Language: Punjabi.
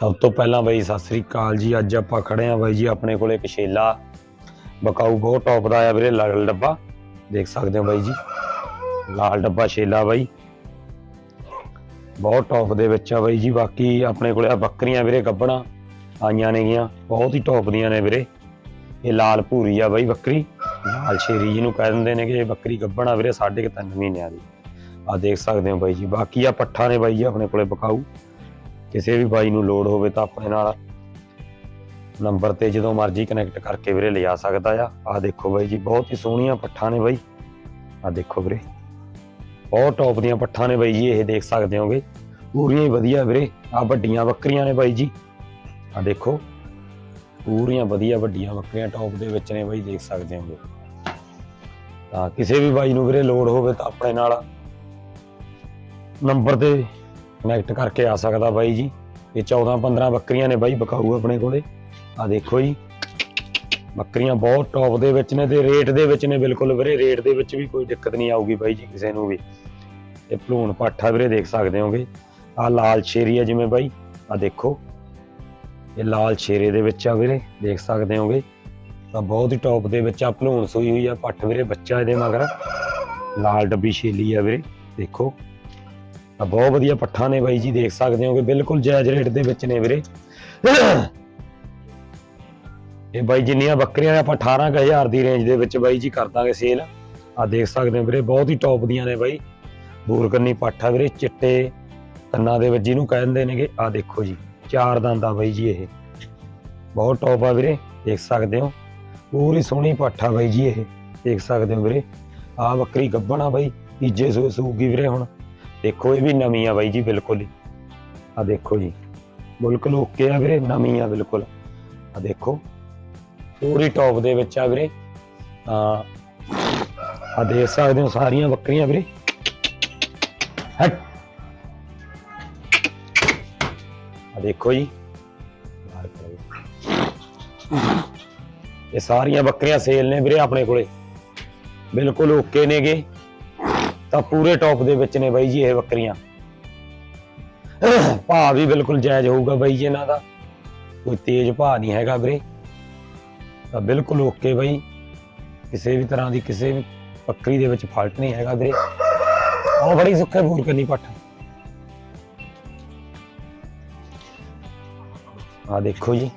ਸਭ ਤੋਂ ਪਹਿਲਾਂ ਬਾਈ, ਸਤਿ ਸ੍ਰੀ ਅਕਾਲ ਜੀ। ਅੱਜ ਆਪਾਂ ਖੜੇ ਆ ਬਾਈ ਜੀ ਆਪਣੇ ਕੋਲੇ ਇੱਕ ਛੇਲਾ। ਬਕਾਊ ਬਹੁਤ ਟੌਪ ਦਾ ਆ ਵੀਰੇ, ਲਾਲ ਡੱਬਾ। ਦੇਖ ਸਕਦੇ ਹੋ ਬਾਈ ਜੀ। ਲਾਲ ਡੱਬਾ ਛੇਲਾ ਬਾਈ। ਬਹੁਤ ਟੌਪ ਦੇ ਵਿੱਚ ਆ ਬਾਈ ਜੀ। ਬਾਕੀ ਆਪਣੇ ਕੋਲੇ ਆ ਬੱਕਰੀਆਂ ਵੀਰੇ, ਗੱਬਣਾ ਆਈਆਂ ਨੇ ਗੀਆਂ ਬਹੁਤ ਹੀ ਟੌਪ ਦੀਆਂ ਨੇ ਵੀਰੇ। ਇਹ ਲਾਲ ਭੂਰੀ ਆ ਬਾਈ ਬੱਕਰੀ। ਲਾਲ ਸ਼ੇਰੀ ਜਿਹਨੂੰ ਕਹਿ ਦਿੰਦੇ ਨੇ ਕਿ ਇਹ ਬੱਕਰੀ ਗੱਬਣਾ ਵੀਰੇ, ਸਾਢੇ ਕੁ ਤਿੰਨ ਮਹੀਨਿਆਂ ਦੀ। ਆ ਦੇਖ ਸਕਦੇ ਹੋ ਬਾਈ ਜੀ। ਬਾਕੀ ਆ ਪੱਠਾ ਨੇ ਬਾਈ ਜੀ ਆਪਣੇ ਕੋਲੇ ਬਕਾਊ। ਕਿਸੇ ਵੀ ਬਾਈ ਨੂੰ ਲੋਡ ਹੋਵੇ ਤਾਂ ਆਪਣੇ ਨਾਲ ਨੰਬਰ ਤੇ ਜਦੋਂ ਮਰਜ਼ੀ ਕਨੈਕਟ ਕਰਕੇ ਵੀਰੇ ਲਿਜਾ ਸਕਦਾ ਆ। ਆ ਦੇਖੋ ਬਾਈ ਜੀ, ਬਹੁਤ ਹੀ ਸੋਹਣੀਆਂ ਪੱਠਾਂ ਨੇ ਬਾਈ। ਆ ਦੇਖੋ ਵੀਰੇ, ਬਹੁਤ ਟੌਪ ਦੀਆਂ ਪੱਠਾਂ ਨੇ ਬਾਈ ਜੀ, ਇਹ ਦੇਖ ਸਕਦੇ ਹੋਗੇ। ਪੂਰੀਆਂ ਹੀ ਵਧੀਆ ਵੀਰੇ ਆ ਵੱਡੀਆਂ ਬੱਕਰੀਆਂ ਨੇ ਬਾਈ ਜੀ। ਆ ਦੇਖੋ, ਪੂਰੀਆਂ ਵਧੀਆ ਵੱਡੀਆਂ ਬੱਕਰੀਆਂ ਟੌਪ ਦੇ ਵਿੱਚ ਨੇ ਬਾਈ, ਦੇਖ ਸਕਦੇ ਹੋਗੇ। ਤਾਂ ਕਿਸੇ ਵੀ ਬਾਈ ਨੂੰ ਵੀਰੇ ਲੋਡ ਹੋਵੇ ਤਾਂ ਆਪਣੇ ਨਾਲ ਨੰਬਰ ਤੇ ਕਨੈਕਟ ਕਰਕੇ ਆ ਸਕਦਾ ਬਾਈ ਜੀ। ਇਹ 14 15 ਬੱਕਰੀਆਂ ਨੇ ਬਾਈ ਬਕਾਊ ਆਪਣੇ ਕੋਲੇ। ਆ ਦੇਖੋ ਜੀ। ਬੱਕਰੀਆਂ ਬਹੁਤ ਟੌਪ ਦੇ ਵਿੱਚ ਨੇ ਤੇ ਰੇਟ ਦੇ ਵਿੱਚ ਨੇ ਬਿਲਕੁਲ ਵੀਰੇ। ਰੇਟ ਦੇ ਵਿੱਚ ਵੀ ਕੋਈ ਦਿੱਕਤ ਨਹੀਂ ਆਊਗੀ ਬਾਈ ਜੀ ਕਿਸੇ ਨੂੰ ਵੀ। ਇਹ ਭਲੂਣ ਪਾਠਾ ਵੀਰੇ, ਦੇਖ ਸਕਦੇ ਹੋਗੇ। ਆ ਲਾਲ ਸ਼ੇਰੀ ਆ ਜਿਵੇਂ ਬਾਈ। ਆ ਦੇਖੋ। ਇਹ ਲਾਲ ਸ਼ੇਰੇ ਦੇ ਵਿੱਚ ਆ ਵੀਰੇ, ਦੇਖ ਸਕਦੇ ਹੋਗੇ। ਤਾਂ ਬਹੁਤ ਹੀ ਟੌਪ ਦੇ ਵਿੱਚ ਆ, ਭਲੂਣ ਸੂਈ ਹੋਈ ਆ ਪੱਠ ਵੀਰੇ, ਬੱਚਾ ਇਹਦੇ ਮਗਰ। ਲਾਲ ਡੱਬੀ ਛੇਲੀ ਆ ਵੀਰੇ, ਦੇਖੋ। ਤਾਂ ਬਹੁਤ ਵਧੀਆ ਪੱਠਾ ਨੇ ਬਾਈ ਜੀ, ਦੇਖ ਸਕਦੇ ਹੋ ਕਿ ਬਿਲਕੁਲ ਜਾਇਜ਼ ਰੇਟ ਦੇ ਵਿੱਚ ਨੇ ਵੀਰੇ। ਇਹ ਬਾਈ ਜਿੰਨੀਆਂ ਬੱਕਰੀਆਂ ਨੇ, ਆਪਾਂ 18000 ਦੀ ਰੇਂਜ ਦੇ ਵਿੱਚ ਬਾਈ ਜੀ ਕਰ ਦਾਂਗੇ ਸੇਲ ਆ ਦੇਖ ਸਕਦੇ ਹੋ ਵੀਰੇ, ਬਹੁਤ ਹੀ ਟੌਪ ਦੀਆਂ ਨੇ ਬਾਈ। ਬੂਰ ਕੰਨੀ ਪੱਠਾ ਵੀਰੇ, ਚਿੱਟੇ ਕੰਨਾਂ ਦੇ ਵਿੱਚ ਜਿਹਨੂੰ ਕਹਿੰਦੇ ਨੇਗੇ ਆ ਦੇਖੋ ਜੀ, ਚਾਰ ਦੰਦ ਆ ਬਾਈ ਜੀ ਇਹ। ਬਹੁਤ ਟੌਪ ਆ ਵੀਰੇ, ਦੇਖ ਸਕਦੇ ਹੋ। ਪੂਰੀ ਸੋਹਣੀ ਪੱਠਾ ਬਾਈ ਜੀ ਇਹ, ਦੇਖ ਸਕਦੇ ਹੋ ਵੀਰੇ। ਆ ਬੱਕਰੀ ਗੱਬਣਾ ਬਾਈ, ਤੀਜੇ ਸੂ ਸੂਗੀ ਵੀਰੇ ਹੁਣ। ਦੇਖੋ ਇਹ ਵੀ ਨਵੀਂ ਆ ਬਾਈ ਜੀ, ਬਿਲਕੁਲ ਹੀ। ਆ ਦੇਖੋ ਜੀ ਬਿਲਕੁਲ ਓਕੇ ਆ ਵੀਰੇ, ਨਵੀਂ ਆ ਬਿਲਕੁਲ। ਆ ਦੇਖੋ, ਪੂਰੀ ਟੌਪ ਦੇ ਵਿੱਚ ਆ ਵੀਰੇ। ਆ ਆ ਦੇਖ ਸਕਦੇ ਹੋ ਸਾਰੀਆਂ ਬੱਕਰੀਆਂ ਵੀਰੇ। ਹਟ। ਆ ਦੇਖੋ ਜੀ। ਬਾਹਰ ਕਰੋ। ਇਹ ਸਾਰੀਆਂ ਬੱਕਰੀਆਂ ਸੇਲ ਨੇ ਵੀਰੇ ਆਪਣੇ ਕੋਲੇ। ਬਿਲਕੁਲ ਓਕੇ ਨੇਗੇ। ਤਾਂ ਪੂਰੇ ਟੌਪ ਦੇ ਵਿੱਚ ਨੇ ਬਾਈ ਜੀ ਇਹ ਬੱਕਰੀਆਂ। ਭਾਅ ਵੀ ਬਿਲਕੁਲ ਜਾਇਜ਼ ਹੋਊਗਾ ਬਾਈ ਜੀ ਇਹਨਾਂ ਦਾ। ਕੋਈ ਤੇਜ਼ ਭਾਅ ਨਹੀਂ ਹੈਗਾ ਵੀਰੇ। ਤਾਂ ਬਿਲਕੁਲ ਓਕੇ ਬਾਈ। ਕਿਸੇ ਵੀ ਤਰ੍ਹਾਂ ਦੀ ਕਿਸੇ ਵੀ ਬੱਕਰੀ ਦੇ ਵਿੱਚ ਫਾਲਟ ਨਹੀਂ ਹੈਗਾ ਵੀਰੇ। ਉਹ ਬੜੀ ਸੁੱਖੇ ਬੂਰ ਕਰਨੀ ਪੱਠ। ਆ ਦੇਖੋ ਜੀ।